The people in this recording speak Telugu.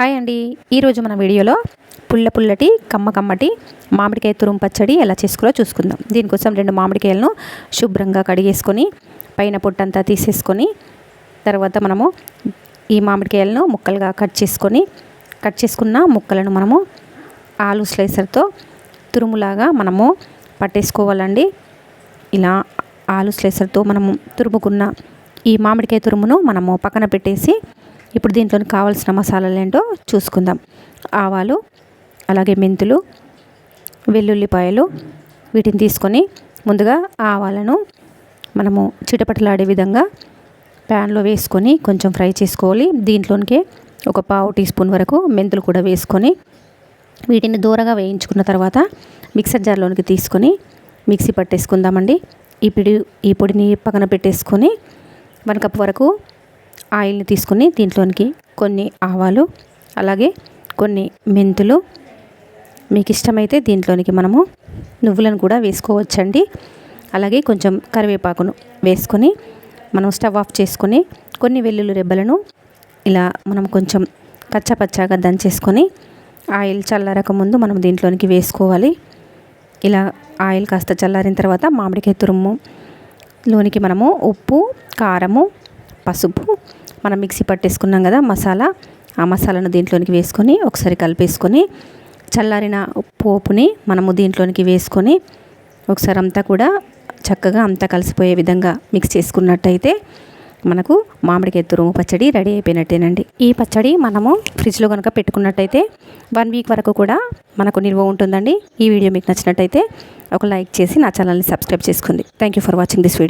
హాయ్ అండి. ఈరోజు మన వీడియోలో పుల్ల పుల్లటి కమ్మ కమ్మటి మామిడికాయ తురుము పచ్చడి ఎలా చేసుకోలో చూసుకుందాం. దీనికోసం రెండు మామిడికాయలను శుభ్రంగా కడిగేసుకొని పైన పొట్టంతా తీసేసుకొని తర్వాత మనము ఈ మామిడికాయలను ముక్కలుగా కట్ చేసుకొని కట్ చేసుకున్న ముక్కలను మనము ఆలు స్లైసర్తో తురుములాగా మనము పట్టేసుకోవాలండి. ఇలా ఆలు స్లైసర్తో మనము తురుముకున్న ఈ మామిడికాయ తురుమును మనము పక్కన పెట్టేసి ఇప్పుడు దీంట్లో కావాల్సిన మసాలాలు ఏంటో చూసుకుందాం. ఆవాలు అలాగే మెంతులు వెల్లుల్లిపాయలు వీటిని తీసుకొని ముందుగా ఆవాలను మనము చిటపటలాడే విధంగా ప్యాన్లో వేసుకొని కొంచెం ఫ్రై చేసుకోవాలి. దీంట్లోనికి ఒక పావు టీ స్పూన్ వరకు మెంతులు కూడా వేసుకొని వీటిని దూరగా వేయించుకున్న తర్వాత మిక్సర్ జార్లోనికి తీసుకొని మిక్సీ పట్టేసుకుందామండి. ఈ పిడి ఈ పొడిని పక్కన పెట్టేసుకొని వన్ కప్ వరకు ఆయిల్ని తీసుకుని దీంట్లోనికి కొన్ని ఆవాలు అలాగే కొన్ని మెంతులు. మీకు ఇష్టమైతే దీంట్లోనికి మనము నువ్వులను కూడా వేసుకోవచ్చండి. అలాగే కొంచెం కరివేపాకును వేసుకొని మనం స్టవ్ ఆఫ్ చేసుకొని కొన్ని వెల్లుల్లి రెబ్బలను ఇలా మనం కొంచెం కచ్చపచ్చాగా దంచేసుకొని ఆయిల్ చల్లారక ముందు మనం దీంట్లోనికి వేసుకోవాలి. ఇలా ఆయిల్ కాస్త చల్లారిన తర్వాత మామిడికాయ తురుము లోనికి మనము ఉప్పు కారము పసుపు మనం మిక్సీ పట్టేసుకున్నాం కదా మసాలా ఆ మసాలాను దీంట్లోనికి వేసుకొని ఒకసారి కలిపేసుకొని చల్లారిన పోపుని మనము దీంట్లోనికి వేసుకొని ఒకసారి అంతా కూడా చక్కగా అంతా కలిసిపోయే విధంగా మిక్స్ చేసుకున్నట్టయితే మనకు మామిడికాయ తురుము పచ్చడి రెడీ అయిపోయినట్టేనండి. ఈ పచ్చడి మనము ఫ్రిడ్జ్లో కనుక పెట్టుకున్నట్టయితే వన్ వీక్ వరకు కూడా మనకు నిల్వ ఉంటుందండి. ఈ వీడియో మీకు నచ్చినట్టయితే ఒక లైక్ చేసి నా ఛానల్ని సబ్స్క్రైబ్ చేసుకోండి. Thank you for watching this video